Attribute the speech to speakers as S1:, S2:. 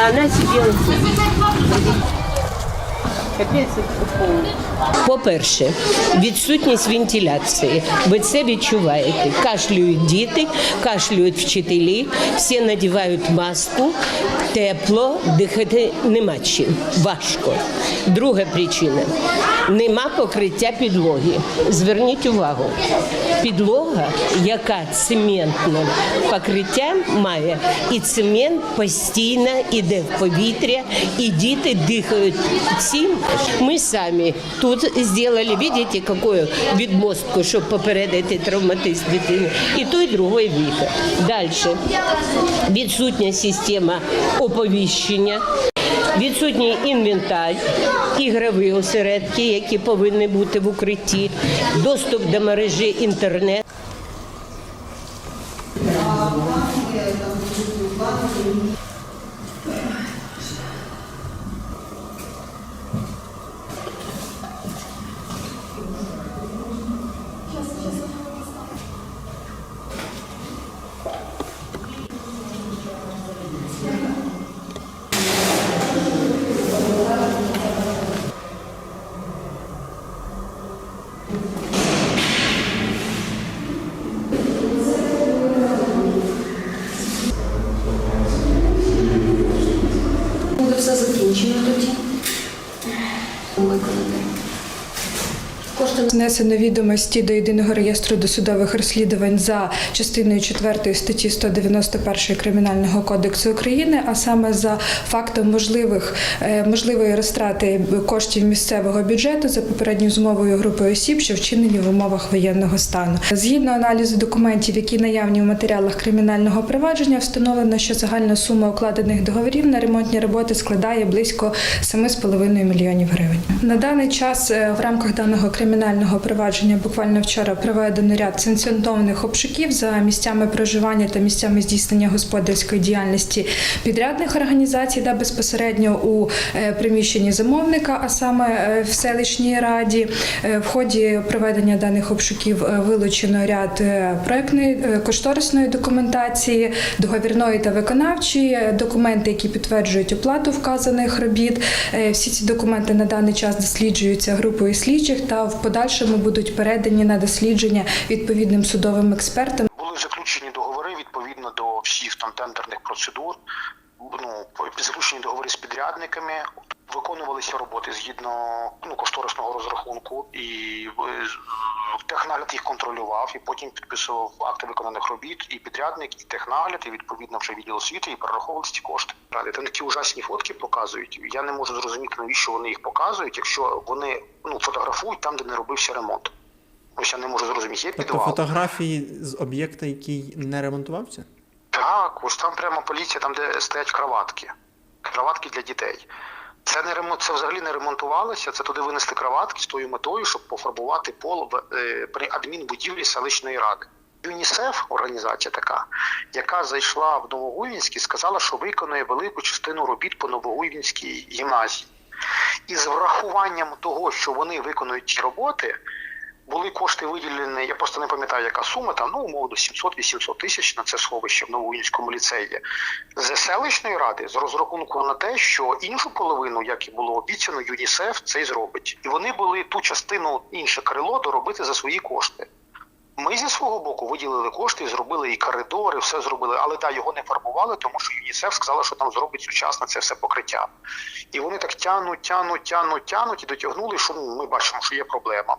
S1: А она сидела. По-перше, відсутність вентиляції. Ви це відчуваєте. Кашлюють діти, кашлюють вчителі, всі надівають маску, тепло, дихати нема чим. Важко. Друга причина нема покриття підлоги. Зверніть увагу, підлога, яка цементне покриття має, і цемент постійно йде в повітря, і діти дихають цим. Ми самі тут зробили, бачите, яку відмостку, щоб попередити травматизм дитини. І той, і другий віка. Далі. Відсутня система оповіщення. Відсутній інвентар, ігрові осередки, які повинні бути в укритті, доступ до мережі інтернет.
S2: Буде Виконати. Кошти
S3: Внесено відомості до єдиного реєстру досудових розслідувань за частиною 4 статті 191 Кримінального кодексу України, а саме за фактом можливих е, можливої розтрати коштів місцевого бюджету за попередньою змовою групи осіб, що вчинені в умовах воєнного стану. Згідно аналізу документів, які наявні в матеріалах кримінального провадження, встановлено, що загальна сума укладених договорів на ремонтні роботи складає близько 7,5 мільйонів гривень. На даний час е, в рамках даного кримінального провадження буквально вчора проведено ряд санкціонованих обшуків за місцями проживання та місцями здійснення господарської діяльності підрядних організацій, де безпосередньо у е, приміщенні замовника, а саме е, в селищній раді. Е, В ході проведення даних обшуків вилучено ряд проектної кошторисної документації, договірної та виконавчої, документи, які підтверджують оплату вказаних робіт. Всі ці документи на даний час досліджуються групою слідчих та в подальшому будуть передані на дослідження відповідним судовим експертам.
S4: Були заключені договори відповідно до всіх там тендерних процедур. Ну заключені договори з підрядниками. Виконувалися роботи згідно ну кошторисного розрахунку, і е, технагляд їх контролював, і потім підписував акти виконаних робіт. І підрядник, і технагляд, і відповідно вже відділ освіти, і перераховувалися ці кошти. Там такі ужасні фотки показують. Я не можу зрозуміти, навіщо вони їх показують, якщо вони ну фотографують там, де не робився ремонт. Ось я не можу зрозуміти. Є
S5: Тобто
S4: підвал.
S5: фотографії з об'єкта, який не ремонтувався?
S4: Так, ось там прямо поліція, там де стоять кроватки. Кроватки для дітей. Це не ремонт, це взагалі не ремонтувалося. Це туди винести кроватки з тою метою, щоб пофарбувати пол в е, при адмінбудівлі селищної ради. ЮНІСЕФ, організація така, яка зайшла в Новогуйвінський, сказала, що виконує велику частину робіт по Новогуйвінській гімназії. І з врахуванням того, що вони виконують ті роботи, були кошти виділені, я просто не пам'ятаю, яка сума, там, ну, умовно, 700-800 тисяч на це сховище в Новоуїнському ліцеї. З селищної ради з розрахунку на те, що іншу половину, як і було обіцяно, ЮНІСЕФ це й зробить. І вони були ту частину інше крило доробити за свої кошти. Ми зі свого боку виділили кошти, зробили і коридори, все зробили, але да, його не фарбували, тому що ЮНІСЕФ сказала, що там зробить сучасне це все покриття. І вони так тянуть, тянуть, тянуть, тянуть і дотягнули, що ну, ми бачимо, що є проблема.